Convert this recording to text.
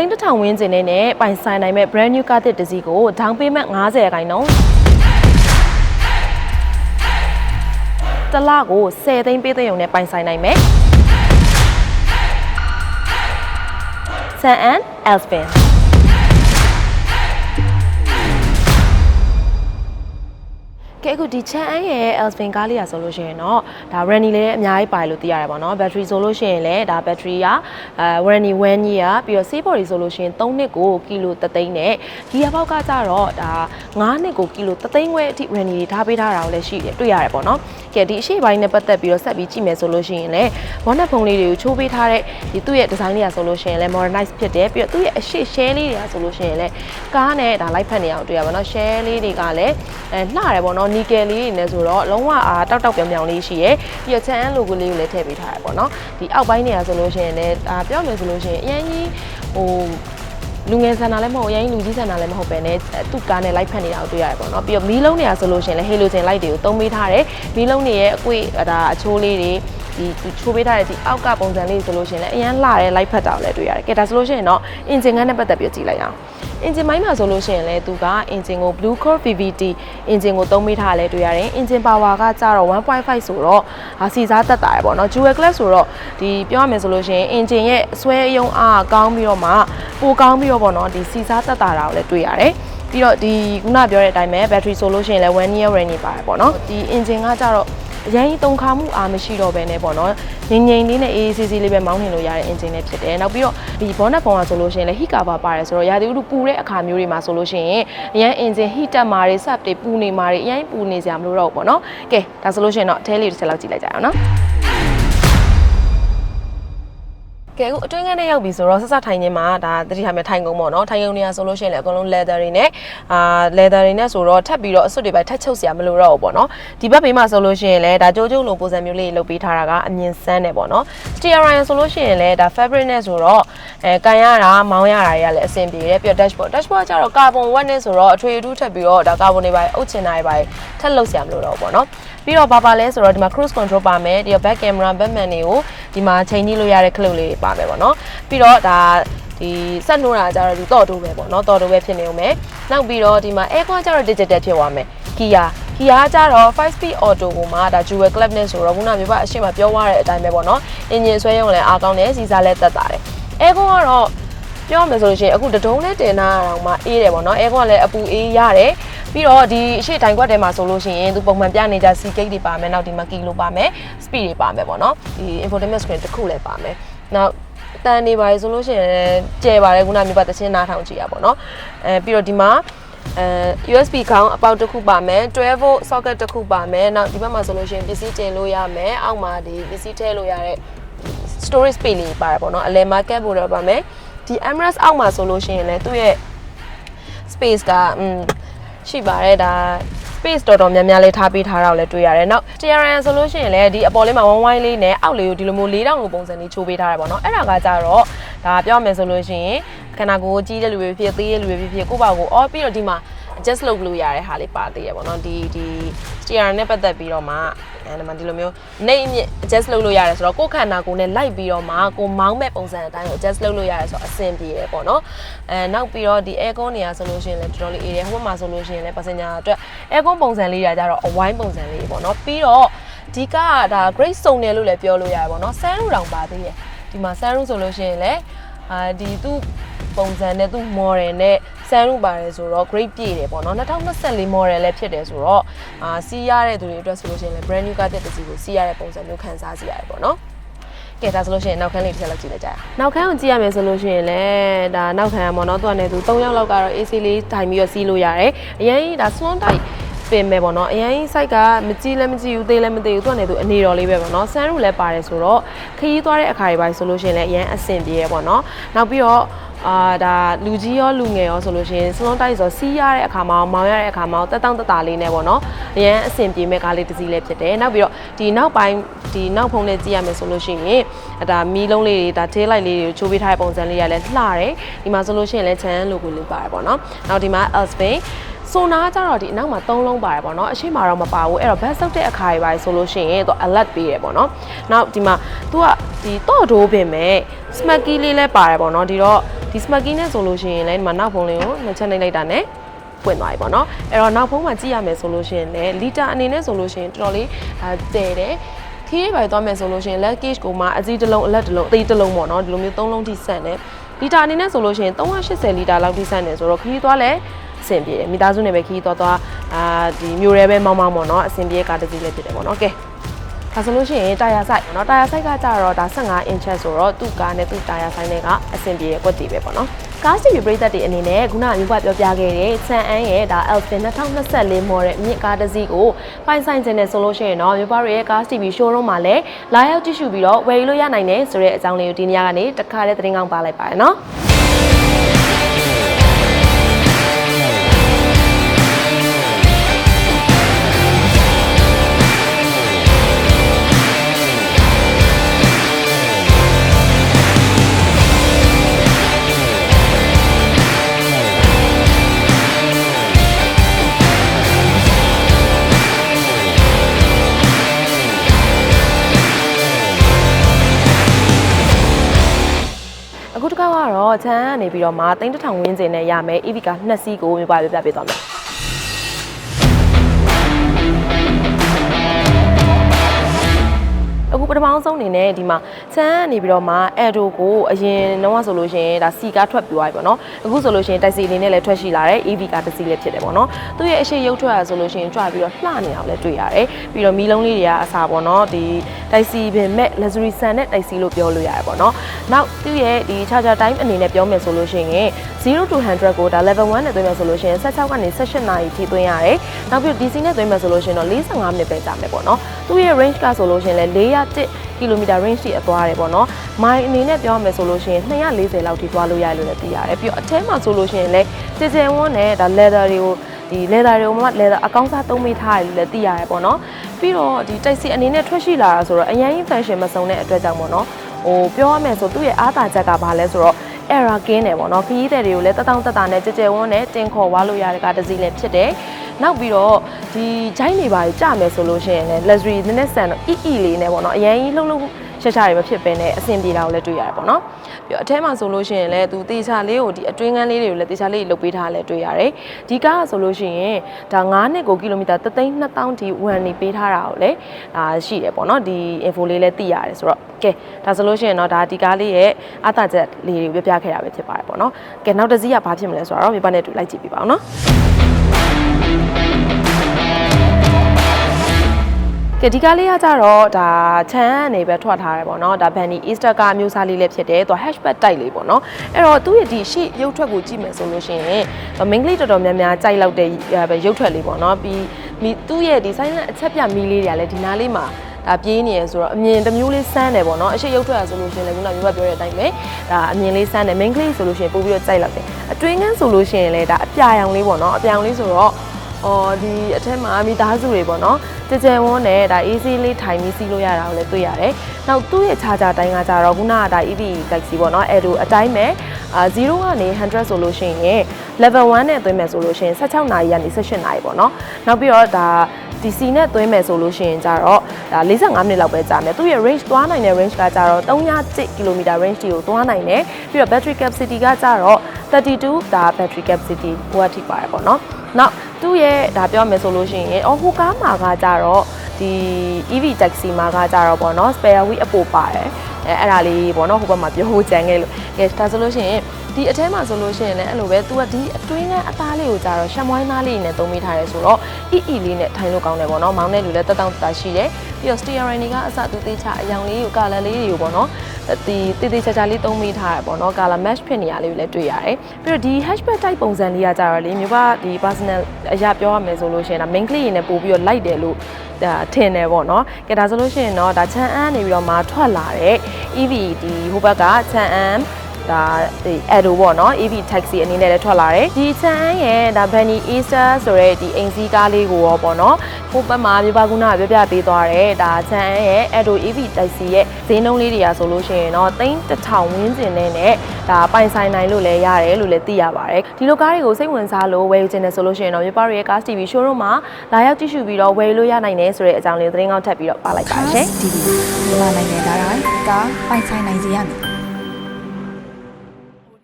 သိန်းတစ်ထောင်ဝန်းကျင်နဲ့နဲ့ပိုင်ဆိုင်နိုင်မဲ့ brand new ကားတစ်တစ်စီးကိုဒေါင်းပေးမဲ့90ရာခိုင်နှုန်းတစ်လကို10သိန်းပေးတဲ့ရုံနဲ့ပိုင်ဆိုင်နိုင်မယ်ဆန်အန်အယ်စပင် ကဲအခုဒီချန်အန်ရဲ့ Elspin ကားလေးอ่ะဆိုလို့ရှိရင်တော့ဒါ Renny လည်းအများကြီးပါတယ်လို့သိရတယ်ပေါ့နော် battery ဆိုလို့ရှိရင်လည်းဒါ battery ကအဲ Renny 1 year ပြီးတော့ C body ဆိုလို့ရှိရင်3နှစ်ကိုကီလို3သိန်းနဲ့ gear box ကကြတော့ဒါ9နှစ်ကိုကီလို3သိန်းခွဲအထိ Renny တွေထားပေးထားတာကိုလည်းရှိတယ်တွေ့ရတယ်ပေါ့နော်ကဲဒီအရှိပိုင်းနဲ့ပတ်သက်ပြီးတော့ဆက်ပြီးကြည့်မယ်ဆိုလို့ရှိရင်လည်း bonnet ဖုံးလေးတွေကိုချိုးပေးထားတဲ့ဒီသူ့ရဲ့ design တွေကဆိုလို့ရှိရင်လည်း modernize ဖြစ်တယ်ပြီးတော့သူ့ရဲ့အရှိ share လေးတွေကဆိုလို့ရှိရင်လည်းကားနဲ့ဒါလိုက်ဖက်နေအောင်တွေ့ရပါတော့ share လေးတွေကလည်းအဲလှတယ်ပေါ့နော် nickel လေးတွေနဲ့ဆိုတော့လုံးဝအာတောက်တောက်ပြောင်ပြောင်လေးရှိရယ်ပြီးတော့ channel logo လေးကိုလည်းထည့်ပေးထားတယ်ပေါ့နော်ဒီအောက်ပိုင်းတွေကဆိုလို့ရှိရင်လည်းဒါပြောမယ်ဆိုလို့ရှိရင်အရင်ကြီးဟိုလူငယ်ဆန္ဒလည်းမဟုတ်အရင်လူကြီးဆန္ဒလည်းမဟုတ်ပဲねသူ့ကားနဲ့လိုက်ဖက်နေတာကိုတွေ့ရတယ်ပေါ့နော်ပြီးတော့မီးလုံးတွေကဆိုလို့ရှိရင်လည်း halogen light တွေကိုသုံးပေးထားတယ်မီးလုံးတွေရဲ့အကွေ့ဒါအချိုးလေးတွေ ဒီချိုးပေးထားတဲ့ဒီအောက်ကပုံစံလေးဆိုလို့ရှိရင်လည်းအရင်လှတဲ့ light ဖက်တာကိုလည်းတွေ့ရတယ်ကဲဒါဆိုလို့ရှိရင်တော့ engine ကနဲ့ပတ်သက်ပြီးကြည့်လိုက်အောင် engine မိုင်းမှာဆိုလို့ရှိရင်လည်းသူက engine ကို Blue Core VVT engine ကိုသုံးပေးထားလဲတွေ့ရတယ် engine power ကကြတော့1.5ဆိုတော့ဟာစီစားတက်တာရပေါ့နော် dual class ဆိုတော့ဒီပြောရမယ်ဆိုလို့ရှိရင် engine ရဲ့အစွဲအယုံအားကောင်းပြီးတော့မှပိုကောင်းပြီးတော့ပေါ့နော်ဒီစီစားတက်တာတာကိုလည်းတွေ့ရတယ်ပြီးတော့ဒီခုနပြောတဲ့အတိုင်းပဲ battery ဆိုလို့ရှိရင်လည်း1 year warranty ပါတယ်ပေါ့နော်ဒီ engine ကကြတော့ အရင်တုံခါမှုအားမရှိတော့ဘဲနဲ့ပေါ့နော်ငိမ့်ငိမ့်လေးနဲ့အေးအေးဆေးဆေးလေးပဲမောင်းနှင်လို့ရတဲ့ engine လေးဖြစ်တယ်နောက်ပြီးတော့ဒီ bonnet ပုံကဆိုလို့ရှိရင်လည်း heat cover ပါတယ်ဆိုတော့ရာသီဥတုပူတဲ့အခါမျိုးတွေမှာဆိုလို့ရှိရင်အရင် engine heat တက်မှာတွေ sub တွေပူနေမှာတွေအရင်ပူနေစရာမလိုတော့ဘူးပေါ့နော်ကဲဒါဆိုလို့ရှိရင်တော့အထဲလေးတစ်ချက်လောက်ကြည့်လိုက်ကြအောင်နော် ကဲအခုအတွင်းခန်းထဲရောက်ပြီဆိုတော့ဆက်ဆက်ထိုင်ခြင်းမှာဒါတတိထားမယ်ထိုင်ကုန်ပေါ့နော်ထိုင်ကုန်တွေကဆိုလို့ရှိရင်လည်းအကုန်လုံး leather တွေနဲ့အာ leather တွေနဲ့ဆိုတော့ထပ်ပြီးတော့အစွတ်တွေပဲထပ်ချုပ်စရာမလိုတော့ဘူးပေါ့နော်ဒီဘက်ဘေးမှာဆိုလို့ရှိရင်လည်းဒါကြိုးကြိုးလိုပုံစံမျိုးလေးလုပ်ပေးထားတာကအမြင်ဆန်းတယ်ပေါ့နော် steering ဆိုလို့ရှိရင်လည်းဒါ fabric နဲ့ဆိုတော့အဲကန်ရတာမောင်းရတာတွေကလည်းအဆင်ပြေတယ်ပြီးတော့ dashboard dashboard ကကျတော့ carbon wet နဲ့ဆိုတော့အထွေအထူးထပ်ပြီးတော့ဒါ carbon တွေပါအုပ်ချင်တာတွေပါထပ်လုပ်စရာမလိုတော့ဘူးပေါ့နော် ပြီးတော့ဘာပါလဲဆိုတော့ဒီမှာ cruise control ပါမယ်ဒီတော့ back camera batman တွေကိုဒီမှာချိန်ကြည့်လို့ရတဲ့ clip လေးတွေပါမယ်ပေါ့နော်ပြီးတော့ဒါဒီဆက်နှိုးတာကြတော့ဒီတော့တိုးပဲပေါ့နော်တော်တိုးပဲဖြစ်နေဦးမယ်နောက်ပြီးတော့ဒီမှာ aircon ကြတော့ digital ဖြစ်သွားမယ် Kia Kia ကြတော့ 5 speed auto ကိုမှဒါ dual club နဲ့ဆိုတော့ခုနမျိုးပါအရှိမပြောသွားတဲ့အတိုင်းပဲပေါ့နော်အင်ဂျင်ဆွဲရုံလည်းအားကောင်းတယ်စီစားလည်းတက်တာတယ် aircon ကတော့ပြောမယ်ဆိုလို့ရှိရင်အခုတဒုံးနဲ့တင်ထားတာတော့မှအေးတယ်ပေါ့နော် aircon ကလည်းအပူအေးရတယ် ပြီးတော့ဒီအရှိတိုင်ခွက်ထဲမှာဆိုလို့ရှိရင်သူပုံမှန်ပြနေကြ C gate တွေပါမယ်နောက်ဒီမှာ kilo ပါမယ် speed တွေပါမယ်ပေါ့နော်ဒီ infotainment screen တစ်ခုလည်းပါမယ်နောက်အတန်နေပါလေဆိုလို့ရှိရင်ကျဲပါတယ်ခုနမျိုးပါတချင်းနားထောင်ကြည့်ရပါတော့အဲပြီးတော့ဒီမှာအဲ USB ခေါင်းအပေါက်တစ်ခုပါမယ်12 volt socket တစ်ခုပါမယ်နောက်ဒီဘက်မှာဆိုလို့ရှိရင်ပစ္စည်းတင်လို့ရမယ်အောက်မှာဒီပစ္စည်းထည့်လို့ရတဲ့ storage space လေးပါတယ်ပေါ့နော်အလယ်မှာ cap ဖို့တော့ပါမယ်ဒီ Emirates အောက်မှာဆိုလို့ရှိရင်လည်းသူ့ရဲ့ space ကอืม ရှိပါတယ်ဒါ space တော်တော်များများလေးထားပေးထားတာကိုလည်းတွေ့ရတယ်။နောက် TRN ဆိုလို့ရှိရင်လည်းဒီအပေါ်လေးမှာဝိုင်းဝိုင်းလေးနဲ့အောက်လေးကိုဒီလိုမျိုး၄တောင်လိုပုံစံလေးချိုးပေးထားရပါတော့။အဲ့ဒါကကြတော့ဒါပြောမယ်ဆိုလို့ရှိရင်ခန္ဓာကိုယ်ကြီးတဲ့လူတွေဖြစ်သေးတဲ့လူတွေဖြစ်ဖြစ်ကိုယ့်ဘာကိုအော်ပြီးတော့ဒီမှာ adjust လုပ်လို့ရတဲ့ဟာလေးပါသေးရပေါ့နော်ဒီဒီ TRN နဲ့ပတ်သက်ပြီးတော့မှအဲဒီမှာဒီလိုမျိုးနေအမြင့် adjust လုပ်လို့ရတယ်ဆိုတော့ကိုယ်ခန္ဓာကိုယ်နဲ့လိုက်ပြီးတော့မှကိုမောင်းမဲ့ပုံစံအတိုင်းကို adjust လုပ်လို့ရတယ်ဆိုတော့အဆင်ပြေတယ်ပေါ့နော်အဲနောက်ပြီးတော့ဒီ aircon နေရာဆိုလို့ရှိရင်လည်းတော်တော်လေးအေးတယ်ဟိုဘက်မှာဆိုလို့ရှိရင်လည်း passenger အတွက် aircon ပုံစံလေးရာကြတော့အဝိုင်းပုံစံလေးပေါ့နော်ပြီးတော့ဒီကဒါ great စုံတယ်လို့လည်းပြောလို့ရတယ်ပေါ့နော်ဆန်းရူတောင်ပါသေးတယ်ဒီမှာဆန်းရူဆိုလို့ရှိရင်လည်းအာဒီသူ့ ပုံစံနဲ့သူ့ model နဲ့ဆန်းရူပါတယ်ဆိုတော့ great ပြည့်တယ်ပေါ့နော်2024 model လည်းဖြစ်တယ်ဆိုတော့အာစီးရတဲ့သူတွေအတွက်ဆိုလို့ရှိရင်လည်း brand new ကတဲ့တစ်စီကိုစီးရတဲ့ပုံစံမျိုးခံစားစီရတယ်ပေါ့နော်ကဲဒါဆိုလို့ရှိရင်နောက်ခန်းလေးတစ်ချက်လောက်ကြည့်လိုက်ကြရအောင်နောက်ခန်းကိုကြည့်ရမယ်ဆိုလို့ရှိရင်လည်းဒါနောက်ခန်းကပေါ့နော်သူကလည်းသူ3ယောက်လောက်ကတော့ AC လေးထိုင်ပြီးတော့စီးလို့ရတယ်အရင်ဒါ swan type ပင်ပဲပေါ့နော်အရင် site ကမကြည့်လည်းမကြည့်ဘူးသေးလည်းမသေးဘူးသူကလည်းသူအနေတော်လေးပဲပေါ့နော်ဆန်းရူလည်းပါတယ်ဆိုတော့ခရီးသွားတဲ့အခါတွေပိုင်းဆိုလို့ရှိရင်လည်းအရင်အဆင်ပြေရပေါ့နော်နောက်ပြီးတော့ အာဒါလူကြီးရောလူငယ်ရောဆိုလို့ရှိရင်စလုံးတိုက်ဆိုစီးရတဲ့အခါမှာမောင်းရတဲ့အခါမှာတက်တောင့်တက်တာလေးနဲ့ပေါ့နော်အရင်အဆင်ပြေမဲ့ကားလေးတစ်စီးလေးဖြစ်တယ်နောက်ပြီးတော့ဒီနောက်ပိုင်းဒီနောက်ဖုံးလေးကြည့်ရမယ်ဆိုလို့ရှိရင်ဒါမီးလုံးလေးတွေဒါ tail light လေးတွေကိုချိုးပေးထားတဲ့ပုံစံလေးရလည်းလှတယ်ဒီမှာဆိုလို့ရှိရင်လည်း channel logo လေးပါတယ်ပေါ့နော်နောက်ဒီမှာ Elspin ဆိုနာကကြတော့ဒီအနောက်မှာ၃လုံးပါတယ်ပေါ့နော်အရှိမတော့မပါဘူးအဲ့တော့ဘက်ဆုပ်တဲ့အခါတွေပါဆိုလို့ရှိရင်သူ alert ပေးတယ်ပေါ့နော်နောက်ဒီမှာသူကဒီတော့ဒိုးပင်မဲ့ smacky လေးလည်းပါတယ်ပေါ့နော်ဒီတော့ဒီ smart key နဲ့ဆိုလို့ရှိရင်လည်းဒီမှာနောက်ဖုံးလေးကိုနှစ်ချက်နှိပ်လိုက်တာနဲ့ပွင့်သွားပြီပေါ့နော်အဲ့တော့နောက်ဖုံးမှာကြည့်ရမယ်ဆိုလို့ရှိရင်လည်းလီတာအနေနဲ့ဆိုလို့ရှိရင်တော်တော်လေးအဲတည်တယ်ခီးပဲသွားမယ်ဆိုလို့ရှိရင် leg cage ကိုမှအကြီးတစ်လုံးအလက်တစ်လုံးအသေးတစ်လုံးပေါ့နော်ဒီလိုမျိုးသုံးလုံးထိဆန့်တယ်လီတာအနေနဲ့ဆိုလို့ရှိရင်380လီတာလောက်ထိဆန့်တယ်ဆိုတော့ခီးသွားလဲအ ဆင်ပြေတယ်မိသားစုနဲ့ပဲခီးသွားသွားအာဒီမျိုးရဲပဲမောင်းမောင်းပေါ့နော်အဆင်ပြေကားတစ်စီးလည်းဖြစ်တယ်ပေါ့နော်ကဲဒါဆိုလို့ရှိရင်တာယာဆိုင်ပေါ့နော်တာယာဆိုင်ကကြတော့ဒါ15 inch ဆိုတော့သူ့ကားနဲ့သူ့တာယာဆိုင်တွေကအဆင်ပြေရွက်တည်ပဲပေါ့နော်ကားစီပြိသက်တွေအနေနဲ့ခုနမျိုးကပြောပြခဲ့တဲ့ဆန်အန်းရဲ့ဒါ Elfin 2024 model မြင့်ကားတစ်စီးကိုပိုင်ဆိုင်ခြင်းနဲ့ဆိုလို့ရှိရင်တော့မျိုးပါရဲ့ကားစီပြီး showroom မှာလည်းလာရောက်ကြည့်ရှုပြီးတော့ဝယ်ယူလို့ရနိုင်တယ်ဆိုတဲ့အကြောင်းလေးကိုဒီနေ့ကနေတခါလေးသတင်းကောင်းပါလိုက်ပါတယ်နော် တစ်ခါကတော့ချမ်းကနေပြီးတော့မှတိန်းတစ်ထောင်ဝင်းကျင်နဲ့ရမယ် EV ကနှစ်စီးကိုမျိုးပါပြပြပေးသွားမယ် ပထမဆုံးအနေနဲ့ဒီမှာချမ်းကနေပြီးတော့မှအဲ့ဒိုကိုအရင်တော့ဆိုလို့ရှိရင်ဒါစီကားထွက်ပြီးသွားပြီပေါ့နော်အခုဆိုလို့ရှိရင်တိုက်စီအနေနဲ့လည်းထွက်ရှိလာတယ် EV ကတစ်စီးလည်းဖြစ်တယ်ပေါ့နော်သူ့ရဲ့အရှိရုပ်ထွက်ရဆိုလို့ရှိရင်ကြွပြီးတော့လှနေအောင်လည်းတွေ့ရတယ်ပြီးတော့မီးလုံးလေးတွေကအစားပေါ့နော်ဒီတိုက်စီပင်မဲ့ luxury sun နဲ့တိုက်စီလို့ပြောလို့ရတယ်ပေါ့နော်နောက်သူ့ရဲ့ဒီ charger time အနေနဲ့ပြောမယ်ဆိုလို့ရှိရင်0 to 100ကိုဒါ level 1နဲ့သွင်းမယ်ဆိုလို့ရှိရင်16ကနေ18နာရီထိသွင်းရတယ်နောက်ပြီး DC နဲ့သွင်းမယ်ဆိုလို့ရှိရင်တော့45မိနစ်ပဲကြာမယ်ပေါ့နော် သူ့ရဲ့ range ကဆိုလို့ရှိရင်လည်း401ကီလိုမီတာ range ထိအသွားတယ်ပေါ့နော်မိုင်အနေနဲ့ပြောမယ်ဆိုလို့ရှိရင်240လောက်ထိသွားလို့ရတယ်လို့လည်းသိရတယ်ပြီးတော့အထဲမှာဆိုလို့ရှိရင်လည်းကြည်ကြဲဝန်းနဲ့ဒါ leather တွေကိုဒီ leather တွေကိုမှ leather အကောင်းစားသုံးမိထားတယ်လို့လည်းသိရတယ်ပေါ့နော်ပြီးတော့ဒီတိုက်စီအနေနဲ့ထွက်ရှိလာတာဆိုတော့အရင် fashion မစုံတဲ့အတွက်ကြောင့်ပေါ့နော်ဟိုပြောရမယ်ဆိုသူ့ရဲ့အားသာချက်ကဘာလဲဆိုတော့ error ကင်းတယ်ပေါ့နော်ခရီးသည်တွေကိုလည်းတတောင်းတတနဲ့ကြကြဝန်းနဲ့တင်ခေါ်သွားလို့ရတဲ့ကတစ်စီးလည်းဖြစ်တယ် နောက်ပြီးတော့ဒီဂျိုင်းနေပါကြီးကြမယ်ဆိုလို့ရှိရင်လည်း luxury နည်းနည်းဆန်တော့ EE လေးနဲ့ပေါ့နော်အရင်ကြီးလှုပ်လှုပ်ရှာရှာတွေမဖြစ်ဘဲနဲ့အဆင်ပြေတာကိုလည်းတွေ့ရတယ်ပေါ့နော်ပြီးတော့အထဲမှာဆိုလို့ရှိရင်လည်းသူတေချာလေးကိုဒီအတွင်းကန်းလေးတွေကိုလည်းတေချာလေးလုပ်ပေးထားလည်းတွေ့ရတယ်ဒီကားကဆိုလို့ရှိရင်ဒါ9နှစ်ကိုကီလိုမီတာ3,200ထိဝန်နေပေးထားတာကိုလည်းဒါရှိတယ်ပေါ့နော်ဒီ info လေးလည်းသိရတယ်ဆိုတော့ကဲဒါဆိုလို့ရှိရင်တော့ဒါဒီကားလေးရဲ့အသာချက်လေးတွေကိုပြပြခဲ့တာပဲဖြစ်ပါတယ်ပေါ့နော်ကဲနောက်တစ်စီးကဘာဖြစ်မလဲဆိုတော့မြေပနဲ့တူလိုက်ကြည့်ပြပါအောင်နော် ကဲဒီကားလေးကကြတော့ဒါချမ်းကနေပဲထွက်ထားတယ်ပေါ့နော်ဒါဘန်နီ Easter ကအမျိုးအစားလေးလည်းဖြစ်တယ်သူက hatchback တိုက်လေးပေါ့နော်အဲ့တော့သူ့ရဲ့ဒီရှေ့ရုပ်ထွက်ကိုကြည့်မယ်ဆိုလို့ရှိရင်မင်းကလေးတော်တော်များများကြိုက်လောက်တဲ့ရုပ်ထွက်လေးပေါ့နော်ပြီးမိသူ့ရဲ့ဒီ silent အချက်ပြမီးလေးတွေကလည်းဒီနားလေးမှာဒါပြေးနေရဆိုတော့အမြင်တစ်မျိုးလေးစမ်းတယ်ပေါ့နော်အရှိရုပ်ထွက်ရဆိုလို့ရှိရင်လည်းခုနကမျိုးပြောတဲ့အတိုင်းပဲဒါအမြင်လေးစမ်းတယ် main ကလေးဆိုလို့ရှိရင်ပို့ပြီးတော့ကြိုက်လောက်တယ်အတွင်းကန်းဆိုလို့ရှိရင်လည်းဒါအပြာရောင်လေးပေါ့နော်အပြာရောင်လေးဆိုတော့ အော်ဒီအထက်မှာမိသားစုတွေပေါ့နော်ကြကြဝန်းနဲ့ဒါ easy လေးထိုင်ပြီးစီးလို့ရတာကိုလည်းတွေ့ရတယ်။နောက်သူ့ရဲ့ charger တိုင်းကကြတော့ခုနကဒါ EV Galaxy ပေါ့နော်အဲ့လိုအတိုင်းပဲအာ0ကနေ100ဆိုလို့ရှိရင် level 1နဲ့သွင်းမယ်ဆိုလို့ရှိရင်16နာရီကနေ18နာရီပေါ့နော်။နောက်ပြီးတော့ဒါ DC နဲ့သွင်းမယ်ဆိုလို့ရှိရင်ကြတော့ဒါ45မိနစ်လောက်ပဲကြာမယ်သူ့ရဲ့ range သွားနိုင်တဲ့ range ကကြတော့300 km range ကိုသွားနိုင်တယ်ပြီးတော့ battery capacity ကကြတော့32ဒါ battery capacity ဟိုအထိပါတယ်ပေါ့နော်နောက်သူ့ရဲ့ဒါပြောမယ်ဆိုလို့ရှိရင်အော်ဟိုကားမှာကကြတော့ဒီ EV taxi မှာကကြတော့ပေါ့နော် spare wheel အပိုပါတယ် အဲအဲ့ဒါလေးပေါ့နော်ဟိုဘက်မှာပြောဖို့ကြံခဲ့လို့ကဲဒါဆိုလို့ရှိရင်ဒီအထဲမှာဆိုလို့ရှိရင်လည်းအဲ့လိုပဲ तू ကဒီအတွင်းကအသားလေးကိုကြတော့ရှမ်ဝိုင်းသားလေးနဲ့သုံးမိထားရဲဆိုတော့ EE လေးနဲ့ထိုင်လို့ကောင်းတယ်ပေါ့နော်မောင်းတဲ့လူလည်းတက်တောင့်တတာရှိတယ်ပြီးတော့ steering တွေကအစသူသေးချအယောင်လေးကိုကာလာလေးတွေကိုပေါ့နော် ဒီတေးသေးချာချာလေးသုံးမိထားရပေါ့နော်ကာလာ match ဖြစ်နေရလေးကိုလည်းတွေ့ရတယ်ပြီးတော့ဒီ hatchback type ပုံစံလေးကကြတော့လေမြို့ကဒီ personal အရာပြောရမယ်ဆိုလို့ရှိရင်ဒါ main ကလေးရင်းနဲ့ပို့ပြီးတော့ light တယ်လို့ဒါထင်တယ်ပေါ့နော်ကဲဒါဆိုလို့ရှိရင်တော့ဒါချန်အန်းနေပြီးတော့မှထွက်လာတဲ့ EV ဒီဟိုဘက်ကချန်အန်း ဒါဒီ Edo ပေါ့နော် EV taxi အနေနဲ့လည်းထွက်လာတယ်ဒီချန်ရဲ့ဒါ Bunny Easter ဆိုရဲဒီအိမ်စီးကားလေးကိုရောပေါ့နော်ဟိုဘက်မှာမြေပါကုနာပြပြပေးသွားတယ်ဒါချန်ရဲ့ Edo EV taxi ရဲ့ဈေးနှုန်းလေးတွေကဆိုလို့ရှိရင်တော့သိန်းတစ်ထောင်ဝန်းကျင်နဲ့နဲ့ဒါပိုင်ဆိုင်နိုင်လို့လည်းရတယ်လို့လည်းသိရပါတယ်ဒီလိုကားတွေကိုစိတ်ဝင်စားလို့ဝယ်ယူခြင်းနဲ့ဆိုလို့ရှိရင်တော့မြေပါရဲ့ Cars TV showroom မှာလာရောက်ကြည့်ရှုပြီးတော့ဝယ်လို့ရနိုင်တယ်ဆိုတဲ့အကြောင်းလေးသတင်းကောင်းထပ်ပြီးတော့ပါလိုက်ပါရှင်ဒီဒီမြန်မာနိုင်ငံသားတိုင်းကားပိုင်ဆိုင်နိုင်စေရမည်